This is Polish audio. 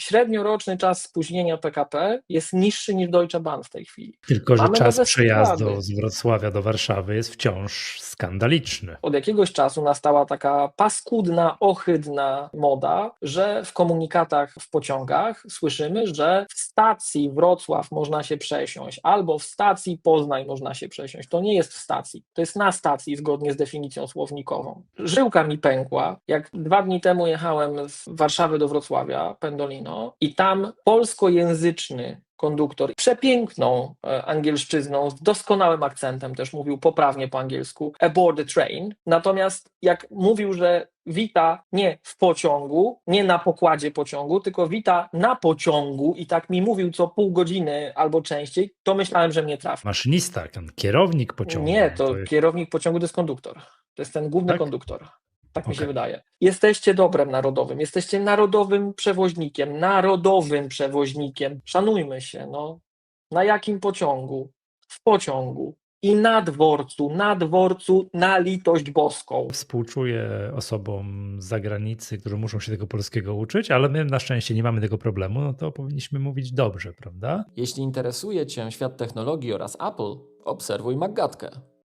średnioroczny czas spóźnienia PKP jest niższy niż Deutsche Bahn w tej chwili. Tylko, że Mamy czas przejazdu z Wrocławia do Warszawy jest wciąż skandaliczny. Od jakiegoś czasu nastała taka paskudna, ohydna moda, że w komunikatach w pociągach słyszymy, że w stacji Wrocław można się przesiąść, albo w stacji Poznań można się przesiąść. To nie jest w stacji, to jest na stacji zgodnie z definicją słownikową. Żyłka mi pękła, jak dwa dni temu jechałem z Warszawy do Wrocławia, Pendolino, i tam polskojęzyczny konduktor przepiękną e, angielszczyzną, z doskonałym akcentem, też mówił poprawnie po angielsku, aboard the train. Natomiast jak mówił, że wita nie w pociągu, nie na pokładzie pociągu, tylko wita na pociągu i tak mi mówił co pół godziny albo częściej, to myślałem, że mnie trafi. Maszynista, ten kierownik pociągu. Nie, to jest- kierownik pociągu to jest konduktor. To jest ten główny Tak? konduktor. Tak mi się wydaje. Jesteście dobrem narodowym, jesteście narodowym przewoźnikiem, narodowym przewoźnikiem. Szanujmy się, no. Na jakim pociągu? W pociągu. I na dworcu, na dworcu, na litość boską. Współczuję osobom z zagranicy, które muszą się tego polskiego uczyć, ale my na szczęście nie mamy tego problemu, no to powinniśmy mówić dobrze, prawda? Jeśli interesuje Cię świat technologii oraz Apple, obserwuj Maggatkę.